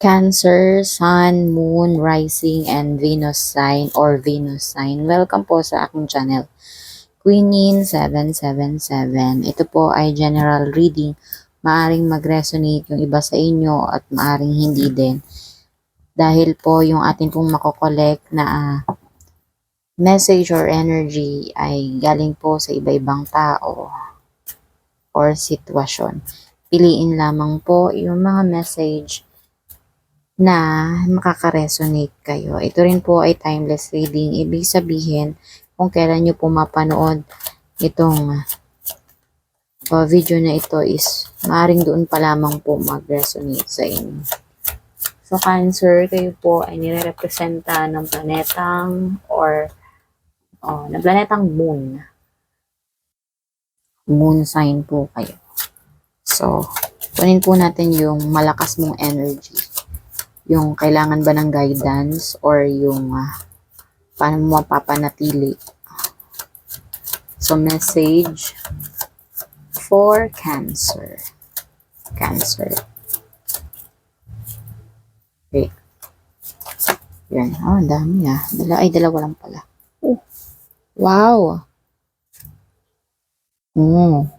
Cancer, Sun, Moon, Rising, and Venus sign or Venus sign. Welcome po sa aking channel. Queenin 777. Ito po ay general reading. Maaring mag-resonate yung iba sa inyo at maaring hindi din. Dahil po yung atin pong makokolek na ah, message or energy ay galing po sa iba-ibang tao or sitwasyon. Piliin lamang po yung mga message na makaka-resonate kayo. Ito rin po ay timeless reading. Ibig sabihin, kung kailan nyo po mapanood itong uh, video na ito is maaring doon pa lamang po mag-resonate sa inyo. So, Cancer, kayo po ay nire-representa ng planetang or oh, ng planetang moon. Moon sign po kayo. So, kunin po natin yung malakas mong energy yung kailangan ba ng guidance or yung uh, paano mo mapapanatili. So, message for Cancer. Cancer. Okay. Yan. Oh, ang dami ah. Dala, ay, dalawa lang pala. Oh. Wow. Mm.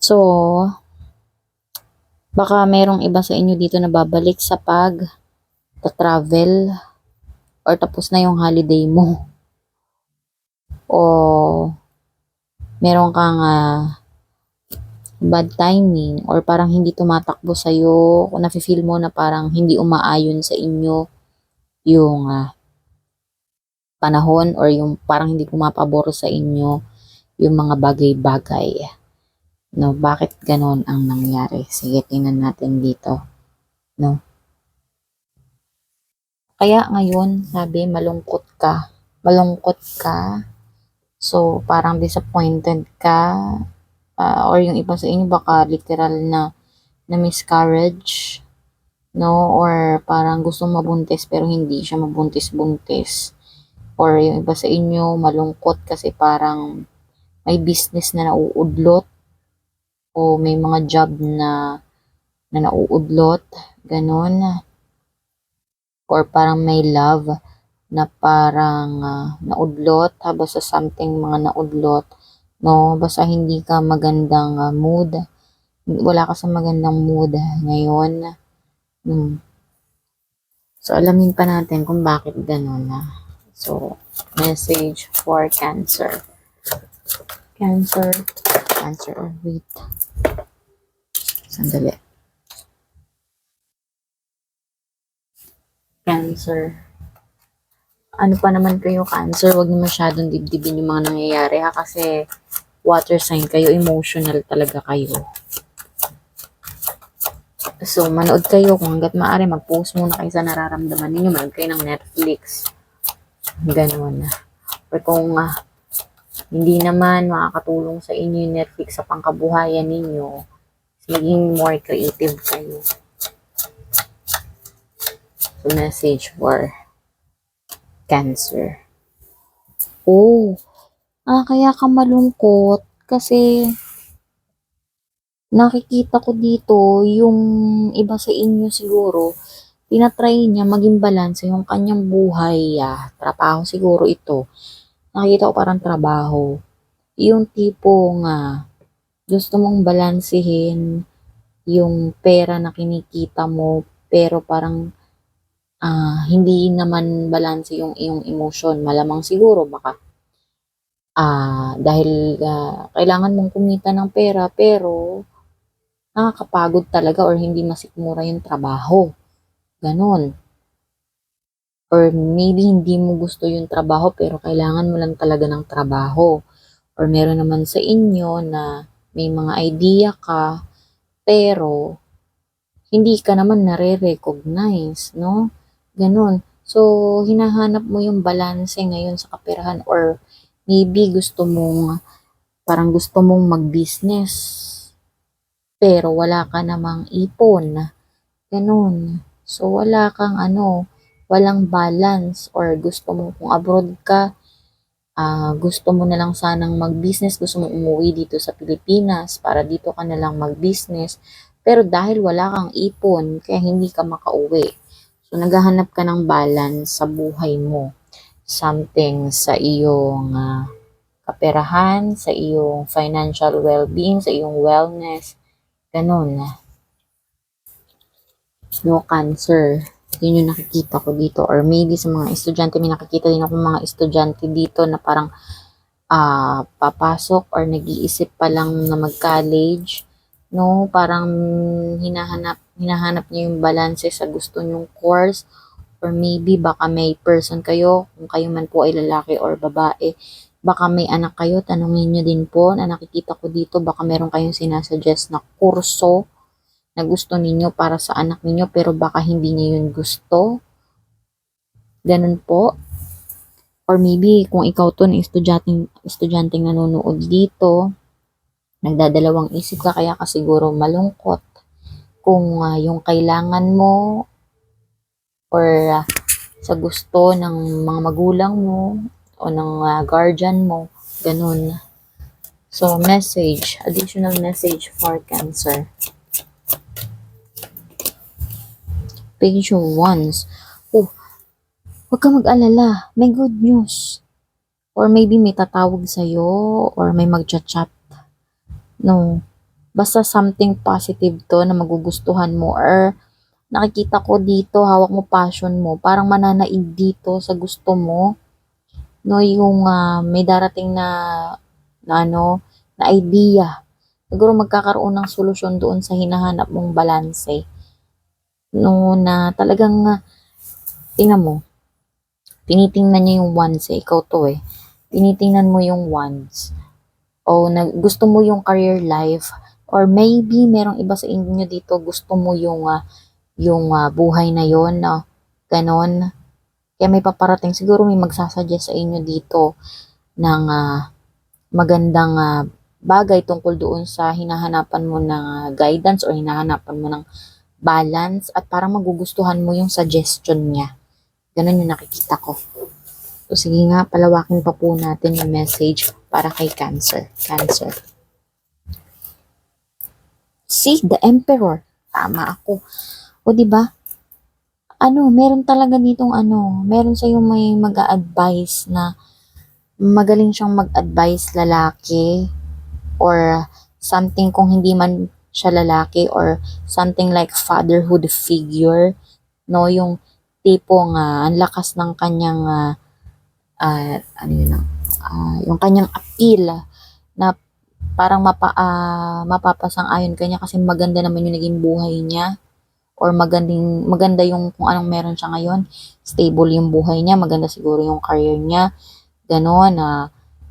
So, baka merong iba sa inyo dito na babalik sa pag travel or tapos na yung holiday mo. O meron kang ah, bad timing or parang hindi tumatakbo sa iyo kung nafe-feel mo na parang hindi umaayon sa inyo yung ah, panahon or yung parang hindi pumapabor sa inyo yung mga bagay-bagay. No, bakit ganon ang nangyari? Sige, tingnan natin dito. No. Kaya ngayon, sabi, malungkot ka. Malungkot ka. So, parang disappointed ka. Ah, or yung iba sa inyo, baka literal na, na miscarriage. No, or parang gusto mabuntis pero hindi siya mabuntis-buntis. Or yung iba sa inyo, malungkot kasi parang may business na nauudlot o may mga job na na nauudlot, ganon. Or parang may love na parang ah, naudlot, habang sa something mga naudlot, no? Basta hindi ka magandang ah, mood, wala ka sa magandang mood ngayon. Hmm. So, alamin pa natin kung bakit ganon na. So, message for Cancer. Cancer, Cancer, or wait. Sandali. Cancer. Ano pa naman kayo, Cancer? Huwag niyo masyadong dibdibin yung mga nangyayari ha kasi water sign kayo, emotional talaga kayo. So, manood kayo kung hanggat maaari, mag-post muna kayo sa nararamdaman ninyo. Manood kayo ng Netflix. Ganun. Or kung ah, hindi naman makakatulong sa inyo yung Netflix sa pangkabuhayan ninyo, maging more creative kayo. So, message for Cancer. Oh, ah, kaya ka malungkot kasi nakikita ko dito yung iba sa inyo siguro, tinatry niya maging balance yung kanyang buhay, ah, trabaho siguro ito. Nakikita ko parang trabaho. Yung tipong ah, gusto mong balansehin yung pera na kinikita mo pero parang ah, hindi naman balanse yung iyong emosyon. Malamang siguro baka ah, dahil ah, kailangan mong kumita ng pera pero nakakapagod talaga or hindi masikmura yung trabaho. Ganon. Or maybe hindi mo gusto yung trabaho pero kailangan mo lang talaga ng trabaho. Or meron naman sa inyo na may mga idea ka pero hindi ka naman nare-recognize, no? Ganon. So, hinahanap mo yung balance ngayon sa kaperahan or maybe gusto mong, parang gusto mong mag-business pero wala ka namang ipon. Ganon. So, wala kang ano, walang balance or gusto mo kung abroad ka, ah, gusto mo na lang sanang mag-business, gusto mo umuwi dito sa Pilipinas para dito ka na lang mag-business, Pero dahil wala kang ipon, kaya hindi ka makauwi. So, naghahanap ka ng balance sa buhay mo. Something sa iyong ah, kaperahan, sa iyong financial well-being, sa iyong wellness. Ganun. No cancer. Yun yung nakikita ko dito. Or maybe sa mga estudyante, may nakikita din ako mga estudyante dito na parang ah papasok or nag-iisip pa lang na mag-college. No, parang hinahanap hinahanap niyo yung balance sa gusto nyong course or maybe baka may person kayo, kung kayo man po ay lalaki or babae, baka may anak kayo, tanungin nyo din po na nakikita ko dito, baka meron kayong sinasuggest na kurso na gusto ninyo para sa anak ninyo pero baka hindi niyo yun gusto. Ganun po. Or maybe kung ikaw to na estudyanteng, estudyanteng nanonood dito, nagdadalawang isip ka kaya ka siguro malungkot kung ah, yung kailangan mo or ah, sa gusto ng mga magulang mo o ng ah, guardian mo, ganun. So, message, additional message for Cancer. Of Wands. Oh, huwag ka mag-alala. May good news. Or maybe may tatawag sa'yo or may mag-chat-chat. No. Basta something positive to na magugustuhan mo or nakikita ko dito, hawak mo passion mo, parang mananaig dito sa gusto mo. No, yung ah, may darating na, na ano, na idea. Siguro magkakaroon ng solusyon doon sa hinahanap mong balanse. No, na talagang, ah, tingnan mo, tinitingnan niya yung ones eh, ikaw to eh. Tinitingnan mo yung ones. O na, gusto mo yung career life, or maybe merong iba sa inyo dito gusto mo yung ah, yung ah, buhay na yon na ganon. Kaya may paparating siguro may magsasuggest sa inyo dito ng ah, magandang ah, bagay tungkol doon sa hinahanapan mo ng guidance or hinahanapan mo ng balance at parang magugustuhan mo yung suggestion niya. Ganon yung nakikita ko. So, sige nga, palawakin pa po natin yung message para kay Cancer. Cancer. See, the Emperor. Tama ako. O, di ba? Ano, meron talaga ditong ano, meron sa'yo may mag-a-advise na magaling siyang mag-advise lalaki or something kung hindi man siya lalaki or something like fatherhood figure. No, yung tipong ah, ang lakas ng kanyang ah, ah, ano yun, ah, yung kanyang appeal na parang mapa, ah, mapapasang-ayon ka niya kasi maganda naman yung naging buhay niya or magandang maganda yung kung anong meron siya ngayon stable yung buhay niya maganda siguro yung career niya gano'n na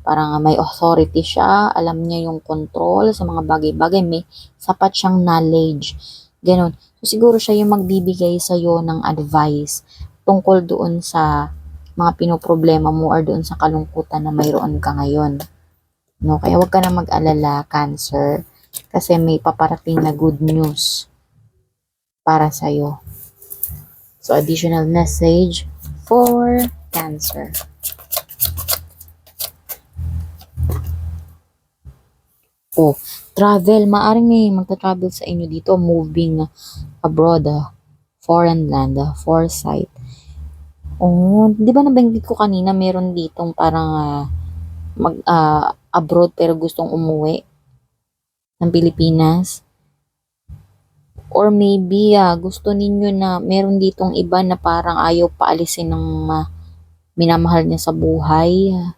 parang may authority siya alam niya yung control sa mga bagay-bagay may sapat siyang knowledge gano'n so siguro siya yung magbibigay sa iyo ng advice tungkol doon sa mga pinoproblema mo or doon sa kalungkutan na mayroon ka ngayon no kaya wag ka na mag-alala cancer kasi may paparating na good news para sa'yo. So, additional message for Cancer. Oh, travel. Maaring may magta-travel sa inyo dito, moving abroad, ah, foreign land, ah, foresight. Oh, di ba nabanggit ko kanina meron ditong parang ah, mag ah, abroad pero gustong umuwi ng Pilipinas? Or maybe ah, gusto ninyo na meron ditong iba na parang ayaw paalisin ng ah, minamahal niya sa buhay. ah.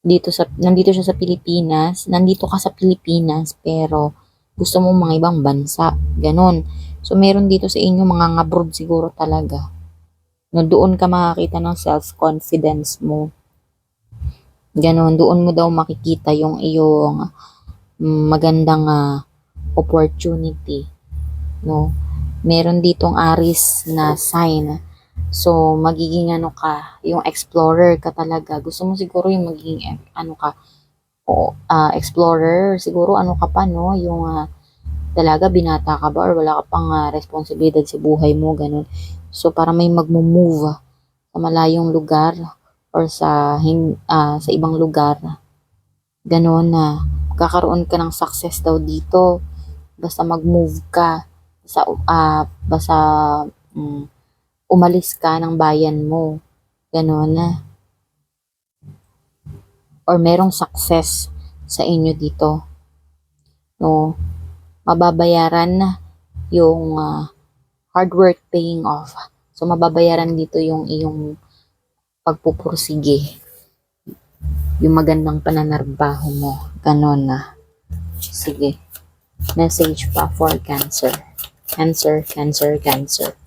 Dito sa nandito siya sa Pilipinas, nandito ka sa Pilipinas pero gusto mo mga ibang bansa, ganon. So meron dito sa inyo mga abroad siguro talaga. No, doon ka makakita ng self-confidence mo. Ganon, doon mo daw makikita yung iyong mm, magandang ah, opportunity no meron ditong aris na sign so magiging ano ka yung explorer ka talaga. Gusto mo siguro yung magiging eh, ano ka o ah, explorer. Siguro ano ka pa no? Yung ah, talaga binata ka ba or wala ka pang ah, responsibilidad sa buhay mo ganun. So para may magmo-move ah, sa malayong lugar or sa ah, sa ibang lugar. Ganun na kakaroon ka ng success daw dito. Basta mag-move ka, basta, ah, basta mm, umalis ka ng bayan mo. Ganon na. Or merong success sa inyo dito. No, mababayaran na yung ah, hard work paying off. So, mababayaran dito yung iyong pagpupursige. Yung magandang pananarbaho mo. Ganon na. Sige. Message pa for cancer. Cancer, cancer, cancer.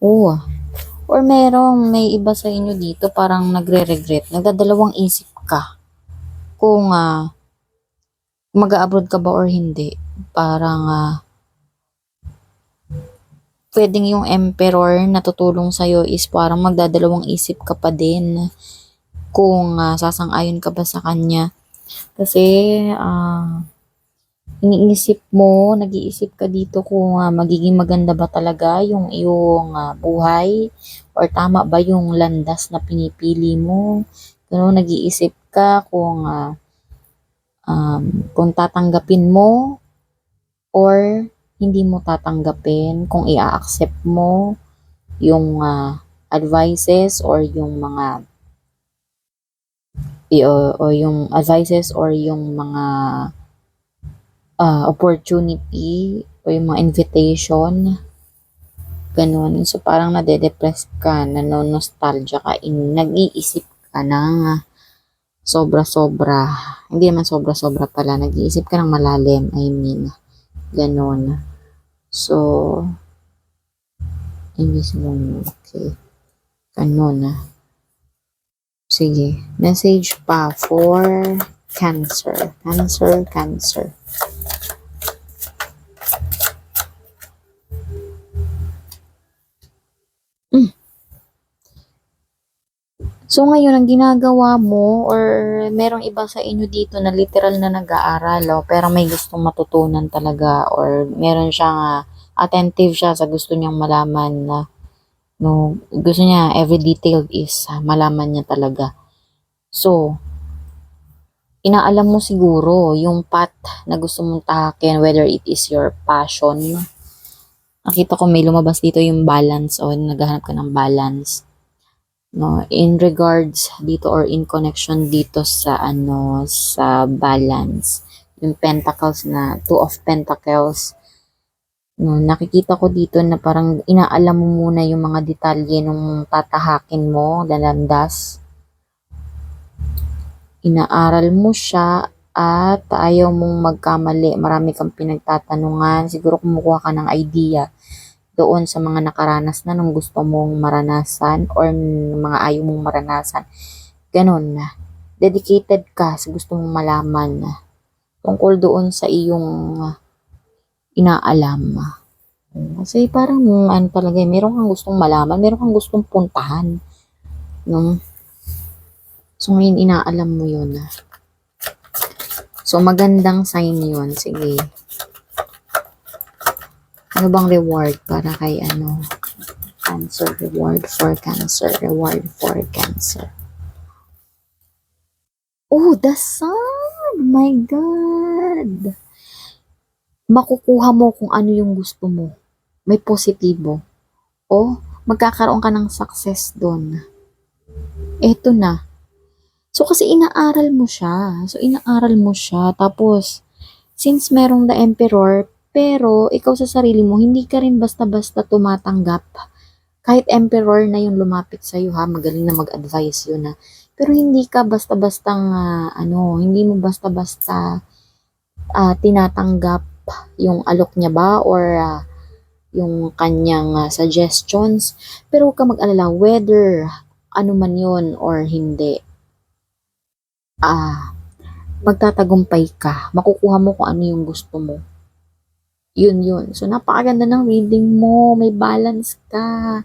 Oo. Or merong may iba sa inyo dito parang nagre-regret. Nagdadalawang isip ka. Kung ah, mag-abroad ka ba or hindi. Parang ah, pwedeng yung emperor na tutulong sa'yo is parang magdadalawang isip ka pa din kung ah, sasang-ayon ka ba sa kanya. Kasi, ah, iniisip mo, nag-iisip ka dito kung ah, magiging maganda ba talaga yung iyong ah, buhay or tama ba yung landas na pinipili mo. Pero nag-iisip ka kung ah, um, kung tatanggapin mo or hindi mo tatanggapin, kung i-accept mo yung ah, advices or yung mga o, o yung advices or yung mga ah, opportunity o yung mga invitation ganun. So, parang nade-depress ka, nanonostalgia ka, in, nag-iisip ka ng sobra-sobra. Hindi naman sobra-sobra pala. Nag-iisip ka ng malalim. I mean, ganun. So, invisible. Okay. Ganun na. Sige. Message pa for cancer. Cancer, cancer. So ngayon, ang ginagawa mo or merong iba sa inyo dito na literal na nag-aaral oh, pero may gustong matutunan talaga or meron siyang ah, attentive siya sa gusto niyang malaman na no, gusto niya every detail is ah, malaman niya talaga. So, inaalam mo siguro yung path na gusto mong tahakin whether it is your passion. Nakita ko may lumabas dito yung balance o naghahanap ka ng balance no in regards dito or in connection dito sa ano sa balance yung pentacles na two of pentacles no nakikita ko dito na parang inaalam mo muna yung mga detalye nung tatahakin mo lalandas. Inaaral mo siya at ayaw mong magkamali. Marami kang pinagtatanungan. Siguro kumukuha ka ng idea doon sa mga nakaranas na nung gusto mong maranasan or mga ayaw mong maranasan. Ganon na. Dedicated ka sa gusto mong malaman na tungkol doon sa iyong ah, inaalam. Kasi parang ano talaga, meron kang gustong malaman, meron kang gustong puntahan. No? So ngayon inaalam mo yun. So magandang sign yun. Sige. Ano bang reward para kay ano? Cancer. Reward for cancer. Reward for cancer. Oh, the sun! My God! Makukuha mo kung ano yung gusto mo. May positibo. O, magkakaroon ka ng success doon. Eto na. So, kasi inaaral mo siya. So, inaaral mo siya. Tapos, since merong the emperor, pero ikaw sa sarili mo, hindi ka rin basta-basta tumatanggap. Kahit emperor na yung lumapit sa'yo ha, magaling na mag-advise yun ha. Pero hindi ka basta-bastang, ah, ano, hindi mo basta-basta ah, tinatanggap yung alok niya ba or ah, yung kanyang ah, suggestions. Pero huwag ka mag-alala whether ano man yun or hindi. Ah, magtatagumpay ka. Makukuha mo kung ano yung gusto mo. Yun yun. So, napakaganda ng reading mo. May balance ka.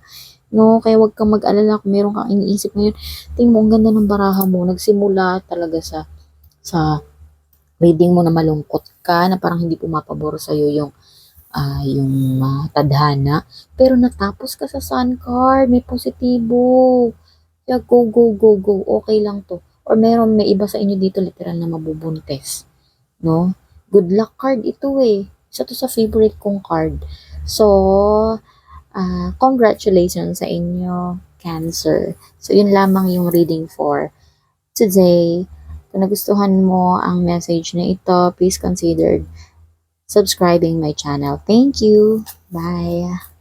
No? Kaya wag kang mag-alala kung meron kang iniisip ngayon. Tingin mo, ang ganda ng baraha mo. Nagsimula talaga sa sa reading mo na malungkot ka, na parang hindi pumapabor sa'yo yung ah yung ah, tadhana. Pero natapos ka sa sun card. May positibo. Kaya go, go, go, go. Okay lang to. or meron may iba sa inyo dito literal na mabubuntis. No? Good luck card ito eh. Isa to sa favorite kong card. So, ah, congratulations sa inyo, Cancer. So, yun lamang yung reading for today. Kung nagustuhan mo ang message na ito, please consider subscribing my channel. Thank you. Bye.